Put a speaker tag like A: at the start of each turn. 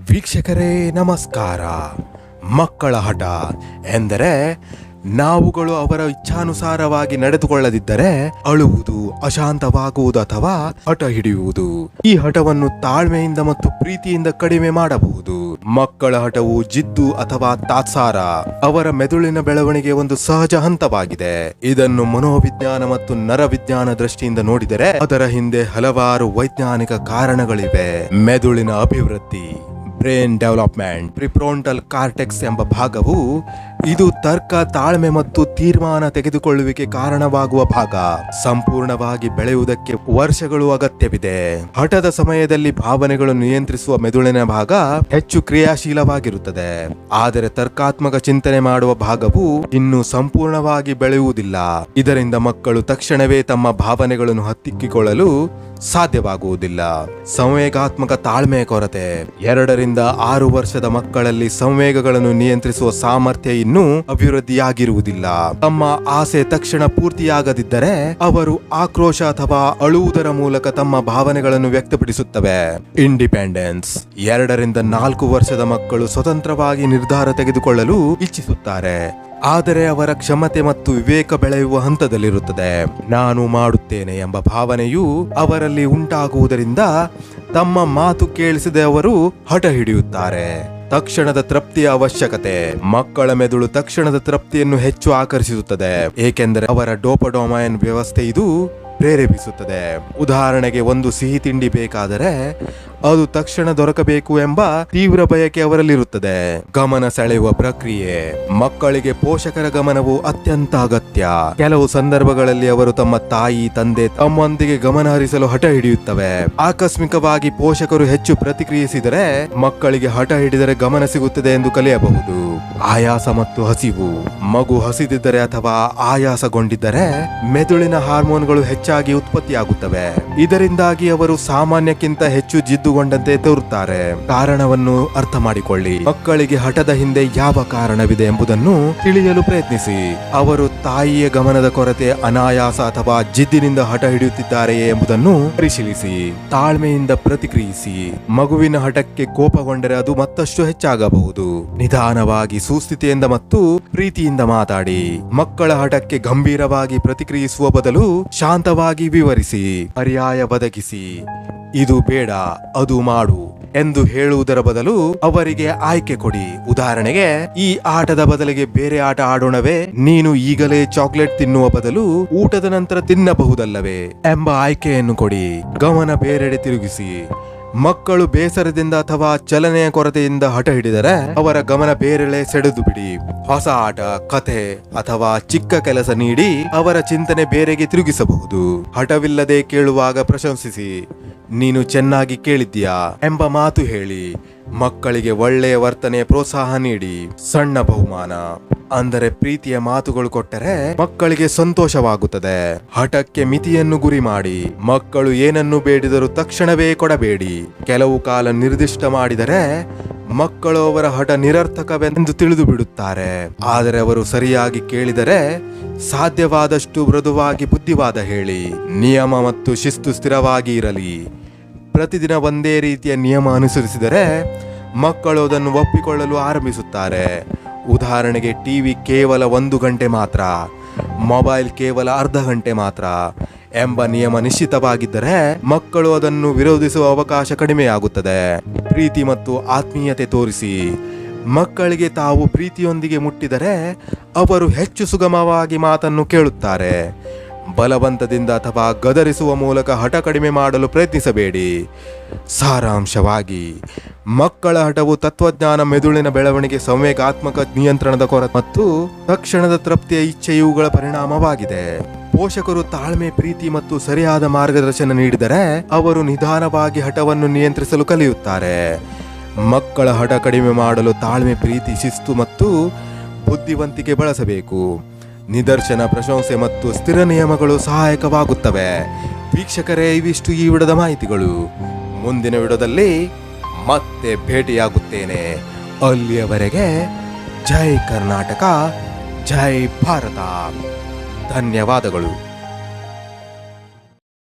A: ವೀಕ್ಷಕರೇ, ನಮಸ್ಕಾರ. ಮಕ್ಕಳ ಹಠ ಎಂದರೆ, ನಾವುಗಳು ಅವರ ಇಚ್ಛಾನುಸಾರವಾಗಿ ನಡೆದುಕೊಳ್ಳದಿದ್ದರೆ ಅಳುವುದು, ಅಶಾಂತವಾಗುವುದು ಅಥವಾ ಹಠ ಹಿಡಿಯುವುದು. ಈ ಹಠವನ್ನು ತಾಳ್ಮೆಯಿಂದ ಮತ್ತು ಪ್ರೀತಿಯಿಂದ ಕಡಿಮೆ ಮಾಡಬಹುದು. ಮಕ್ಕಳ ಹಠವು ಜಿದ್ದು ಅಥವಾ ತಾತ್ಸಾರ, ಅವರ ಮೆದುಳಿನ ಬೆಳವಣಿಗೆ ಒಂದು ಸಹಜ ಹಂತವಾಗಿದೆ. ಇದನ್ನು ಮನೋವಿಜ್ಞಾನ ಮತ್ತು ನರವಿಜ್ಞಾನ ದೃಷ್ಟಿಯಿಂದ ನೋಡಿದರೆ ಅದರ ಹಿಂದೆ ಹಲವಾರು ವೈಜ್ಞಾನಿಕ ಕಾರಣಗಳಿವೆ. ಮೆದುಳಿನ ಅಭಿವೃದ್ಧಿ ಬ್ರೇನ್ ಡೆವಲಪ್ಮೆಂಟ್ ಪ್ರಿಪ್ರೋಂಟಲ್ ಕಾರ್ಟೆಕ್ಸ್ ಎಂಬ ಭಾಗವು ಇದು ತರ್ಕ, ತಾಳ್ಮೆ ಮತ್ತು ತೀರ್ಮಾನ ತೆಗೆದುಕೊಳ್ಳುವಿಕೆ ಕಾರಣವಾಗುವ ಭಾಗ. ಸಂಪೂರ್ಣವಾಗಿ ಬೆಳೆಯುವುದಕ್ಕೆ ವರ್ಷಗಳು ಅಗತ್ಯವಿದೆ. ಹಠದ ಸಮಯದಲ್ಲಿ ಭಾವನೆಗಳು ನಿಯಂತ್ರಿಸುವ ಮೆದುಳಿನ ಭಾಗ ಹೆಚ್ಚು ಕ್ರಿಯಾಶೀಲವಾಗಿರುತ್ತದೆ. ಆದರೆ ತರ್ಕಾತ್ಮಕ ಚಿಂತನೆ ಮಾಡುವ ಭಾಗವು ಇನ್ನೂ ಸಂಪೂರ್ಣವಾಗಿ ಬೆಳೆಯುವುದಿಲ್ಲ. ಇದರಿಂದ ಮಕ್ಕಳು ತಕ್ಷಣವೇ ತಮ್ಮ ಭಾವನೆಗಳನ್ನು ಹತ್ತಿಕ್ಕಿಕೊಳ್ಳಲು ಸಾಧ್ಯವಾಗುವುದಿಲ್ಲ. ಸಂವೇಗಾತ್ಮಕ ತಾಳ್ಮೆ ಕೊರತೆ. ಎರಡರಿಂದ ಆರು ವರ್ಷದ ಮಕ್ಕಳಲ್ಲಿ ಸಂವೇಗಗಳನ್ನು ನಿಯಂತ್ರಿಸುವ ಸಾಮರ್ಥ್ಯ ಇನ್ನೂ ಅಭಿವೃದ್ಧಿಯಾಗಿರುವುದಿಲ್ಲ. ತಮ್ಮ ಆಸೆ ತಕ್ಷಣ ಪೂರ್ತಿಯಾಗದಿದ್ದರೆ ಅವರು ಆಕ್ರೋಶ ಅಥವಾ ಅಳುವುದರ ಮೂಲಕ ತಮ್ಮ ಭಾವನೆಗಳನ್ನು ವ್ಯಕ್ತಪಡಿಸುತ್ತವೆ. ಇಂಡಿಪೆಂಡೆನ್ಸ್ ಎರಡರಿಂದ ನಾಲ್ಕು ವರ್ಷದ ಮಕ್ಕಳು ಸ್ವತಂತ್ರವಾಗಿ ನಿರ್ಧಾರ ತೆಗೆದುಕೊಳ್ಳಲು ಇಚ್ಛಿಸುತ್ತಾರೆ. ಆದರೆ ಅವರ ಕ್ಷಮತೆ ಮತ್ತು ವಿವೇಕ ಬೆಳೆಯುವ ಹಂತದಲ್ಲಿರುತ್ತದೆ. ನಾನು ಮಾಡುತ್ತೇನೆ ಎಂಬ ಭಾವನೆಯು ಅವರಲ್ಲಿ ಉಂಟಾಗುವುದರಿಂದ ತಮ್ಮ ಮಾತು ಕೇಳಿಸದೆ ಅವರು ಹಠ ಹಿಡಿಯುತ್ತಾರೆ. ತಕ್ಷಣದ ತೃಪ್ತಿಯ ಅವಶ್ಯಕತೆ. ಮಕ್ಕಳ ಮೆದುಳು ತಕ್ಷಣದ ತೃಪ್ತಿಯನ್ನು ಹೆಚ್ಚು ಆಕರ್ಷಿಸುತ್ತದೆ. ಏಕೆಂದರೆ ಅವರ ಡೋಪಡೋಮೈನ್ ವ್ಯವಸ್ಥೆ ಇದು ಪ್ರೇರೇಪಿಸುತ್ತದೆ. ಉದಾಹರಣೆಗೆ ಒಂದು ಸಿಹಿ ತಿಂಡಿ ಬೇಕಾದರೆ ಅದು ತಕ್ಷಣ ದೊರಕಬೇಕು ಎಂಬ ತೀವ್ರ ಬಯಕೆ ಅವರಲ್ಲಿರುತ್ತದೆ. ಗಮನ ಸೆಳೆಯುವ ಪ್ರಕ್ರಿಯೆ. ಮಕ್ಕಳಿಗೆ ಪೋಷಕರ ಗಮನವು ಅತ್ಯಂತ ಅಗತ್ಯ. ಕೆಲವು ಸಂದರ್ಭಗಳಲ್ಲಿ ಅವರು ತಮ್ಮ ತಾಯಿ, ತಂದೆ ತಮ್ಮೊಂದಿಗೆ ಗಮನ ಹರಿಸಲು ಹಠ ಹಿಡಿಯುತ್ತವೆ. ಆಕಸ್ಮಿಕವಾಗಿ ಪೋಷಕರು ಹೆಚ್ಚು ಪ್ರತಿಕ್ರಿಯಿಸಿದರೆ ಮಕ್ಕಳಿಗೆ ಹಠ ಹಿಡಿದರೆ ಗಮನ ಸಿಗುತ್ತದೆ ಎಂದು ಕಲಿಯಬಹುದು. ಆಯಾಸ ಮತ್ತು ಹಸಿವು. ಮಗು ಹಸಿದಿದ್ದರೆ ಅಥವಾ ಆಯಾಸಗೊಂಡಿದ್ದರೆ ಮೆದುಳಿನ ಹಾರ್ಮೋನ್ಗಳು ಹೆಚ್ಚಾಗಿ ಉತ್ಪತ್ತಿಯಾಗುತ್ತವೆ. ಇದರಿಂದಾಗಿ ಅವರು ಸಾಮಾನ್ಯಕ್ಕಿಂತ ಹೆಚ್ಚು ಜಿದ್ದುಗೊಂಡಂತೆ ತೋರುತ್ತಾರೆ. ಕಾರಣವನ್ನು ಅರ್ಥ ಮಾಡಿಕೊಳ್ಳಿ ಮಕ್ಕಳಿಗೆ ಹಠದ ಹಿಂದೆ ಯಾವ ಕಾರಣವಿದೆ ಎಂಬುದನ್ನು ತಿಳಿಯಲು ಪ್ರಯತ್ನಿಸಿ. ಅವರು ತಾಯಿಯ ಗಮನದ ಕೊರತೆ, ಅನಾಯಾಸ ಅಥವಾ ಜಿದ್ದಿನಿಂದ ಹಠ ಹಿಡಿಯುತ್ತಿದ್ದಾರೆಯೇ ಎಂಬುದನ್ನು ಪರಿಶೀಲಿಸಿ. ತಾಳ್ಮೆಯಿಂದ ಪ್ರತಿಕ್ರಿಯಿಸಿ. ಮಗುವಿನ ಹಠಕ್ಕೆ ಕೋಪಗೊಂಡರೆ ಅದು ಮತ್ತಷ್ಟು ಹೆಚ್ಚಾಗಬಹುದು. ನಿಧಾನವಾಗಿ ಸುಸ್ಥಿತಿಯಿಂದ ಮತ್ತು ಪ್ರೀತಿಯಿಂದ ಮಾತಾಡಿ. ಮಕ್ಕಳ ಹಠಕ್ಕೆ ಗಂಭೀರವಾಗಿ ಪ್ರತಿಕ್ರಿಯಿಸುವ ಬದಲು ಶಾಂತವಾಗಿ ವಿವರಿಸಿ. ಪರ್ಯಾಯ ಒದಗಿಸಿ. ಇದು ಬೇಡ, ಅದು ಮಾಡು ಎಂದು ಹೇಳುವುದರ ಬದಲು ಅವರಿಗೆ ಆಯ್ಕೆ ಕೊಡಿ. ಉದಾಹರಣೆಗೆ, ಈ ಆಟದ ಬದಲಿಗೆ ಬೇರೆ ಆಟ ಆಡೋಣವೇ? ನೀನು ಈಗಲೇ ಚಾಕ್ಲೇಟ್ ತಿನ್ನುವ ಬದಲು ಊಟದ ನಂತರ ತಿನ್ನಬಹುದಲ್ಲವೇ? ಎಂಬ ಆಯ್ಕೆಯನ್ನು ಕೊಡಿ. ಗಮನ ಬೇರೆಡೆ ತಿರುಗಿಸಿ. ಮಕ್ಕಳು ಬೇಸರದಿಂದ ಅಥವಾ ಚಲನೆಯ ಕೊರತೆಯಿಂದ ಹಠ ಹಿಡಿದರೆ ಅವರ ಗಮನ ಬೇರೆಳೆ ಸೆಡೆದು ಬಿಡಿ. ಹೊಸ ಆಟ, ಕಥೆ ಅಥವಾ ಚಿಕ್ಕ ಕೆಲಸ ನೀಡಿ ಅವರ ಚಿಂತನೆ ಬೇರೆಗೆ ತಿರುಗಿಸಬಹುದು. ಹಠವಿಲ್ಲದೆ ಕೇಳುವಾಗ ಪ್ರಶಂಸಿಸಿ, ನೀನು ಚೆನ್ನಾಗಿ ಕೇಳಿದ್ಯಾ ಎಂಬ ಮಾತು ಹೇಳಿ. ಮಕ್ಕಳಿಗೆ ಒಳ್ಳೆಯ ವರ್ತನೆ ಪ್ರೋತ್ಸಾಹ ನೀಡಿ. ಸಣ್ಣ ಬಹುಮಾನ. ಅಂದರೆ ಪ್ರೀತಿಯ ಮಾತುಗಳು ಕೊಟ್ಟರೆ ಮಕ್ಕಳಿಗೆ ಸಂತೋಷವಾಗುತ್ತದೆ. ಹಠಕ್ಕೆ ಮಿತಿಯನ್ನು ಗುರಿ ಮಾಡಿ. ಮಕ್ಕಳು ಏನನ್ನು ಬೇಡಿದರೂ ತಕ್ಷಣವೇ ಕೊಡಬೇಡಿ. ಕೆಲವು ಕಾಲ ನಿರ್ದಿಷ್ಟ ಮಾಡಿದರೆ ಮಕ್ಕಳು ಅವರ ಹಠ ನಿರರ್ಥಕವೆಂದು ತಿಳಿದು ಬಿಡುತ್ತಾರೆ. ಆದರೆ ಅವರು ಸರಿಯಾಗಿ ಕೇಳಿದರೆ ಸಾಧ್ಯವಾದಷ್ಟು ಮೃದುವಾಗಿ ಬುದ್ಧಿವಾದ ಹೇಳಿ. ನಿಯಮ ಮತ್ತು ಶಿಸ್ತು ಸ್ಥಿರವಾಗಿ ಇರಲಿ. ಪ್ರತಿದಿನ ಒಂದೇ ರೀತಿಯ ನಿಯಮ ಅನುಸರಿಸಿದರೆ ಮಕ್ಕಳು ಅದನ್ನು ಒಪ್ಪಿಕೊಳ್ಳಲು ಆರಂಭಿಸುತ್ತಾರೆ. ಉದಾಹರಣೆಗೆ ಟಿವಿ ಕೇವಲ ಒಂದು ಗಂಟೆ ಮಾತ್ರ ಮೊಬೈಲ್ ಕೇವಲ ಅರ್ಧ ಗಂಟೆ ಮಾತ್ರ ಎಂಬ ನಿಯಮ ನಿಶ್ಚಿತವಾಗಿದ್ದರೆ ಮಕ್ಕಳು ಅದನ್ನು ವಿರೋಧಿಸುವ ಅವಕಾಶ ಕಡಿಮೆಯಾಗುತ್ತದೆ. ಪ್ರೀತಿ ಮತ್ತು ಆತ್ಮೀಯತೆ ತೋರಿಸಿ, ಮಕ್ಕಳಿಗೆ ತಾವು ಪ್ರೀತಿಯೊಂದಿಗೆ ಮುಟ್ಟಿದರೆ ಅವರು ಹೆಚ್ಚು ಸುಗಮವಾಗಿ ಮಾತನ್ನು ಕೇಳುತ್ತಾರೆ. ಬಲವಂತದಿಂದ ಅಥವಾ ಗದರಿಸುವ ಮೂಲಕ ಹಠ ಕಡಿಮೆ ಮಾಡಲು ಪ್ರಯತ್ನಿಸಬೇಡಿ. ಸಾರಾಂಶವಾಗಿ, ಮಕ್ಕಳ ಹಠವು ತತ್ವಜ್ಞಾನ ಮೆದುಳಿನ ಬೆಳವಣಿಗೆ, ಸಂವೇಗಾತ್ಮಕ ನಿಯಂತ್ರಣದ ಕೊರತೆ ಮತ್ತು ತಕ್ಷಣದ ತೃಪ್ತಿಯ ಇಚ್ಛೆ ಇವುಗಳ ಪರಿಣಾಮವಾಗಿದೆ. ಪೋಷಕರು ತಾಳ್ಮೆ, ಪ್ರೀತಿ ಮತ್ತು ಸರಿಯಾದ ಮಾರ್ಗದರ್ಶನ ನೀಡಿದರೆ ಅವರು ನಿಧಾನವಾಗಿ ಹಠವನ್ನು ನಿಯಂತ್ರಿಸಲು ಕಲಿಯುತ್ತಾರೆ. ಮಕ್ಕಳ ಹಠ ಕಡಿಮೆ ಮಾಡಲು ತಾಳ್ಮೆ, ಪ್ರೀತಿ, ಶಿಸ್ತು ಮತ್ತು ಬುದ್ಧಿವಂತಿಕೆ ಬಳಸಬೇಕು. ನಿದರ್ಶನ, ಪ್ರಶಂಸೆ ಮತ್ತು ಸ್ಥಿರ ನಿಯಮಗಳು ಸಹಾಯಕವಾಗುತ್ತವೆ. ವೀಕ್ಷಕರೇ, ಇವಿಷ್ಟು ಈ ವಿಡದ ಮಾಹಿತಿಗಳು. ಮುಂದಿನ ವಿಡದಲ್ಲಿ ಮತ್ತೆ ಭೇಟಿಯಾಗುತ್ತೇನೆ. ಅಲ್ಲಿಯವರೆಗೆ ಜೈ ಕರ್ನಾಟಕ, ಜೈ ಭಾರತ. ಧನ್ಯವಾದಗಳು.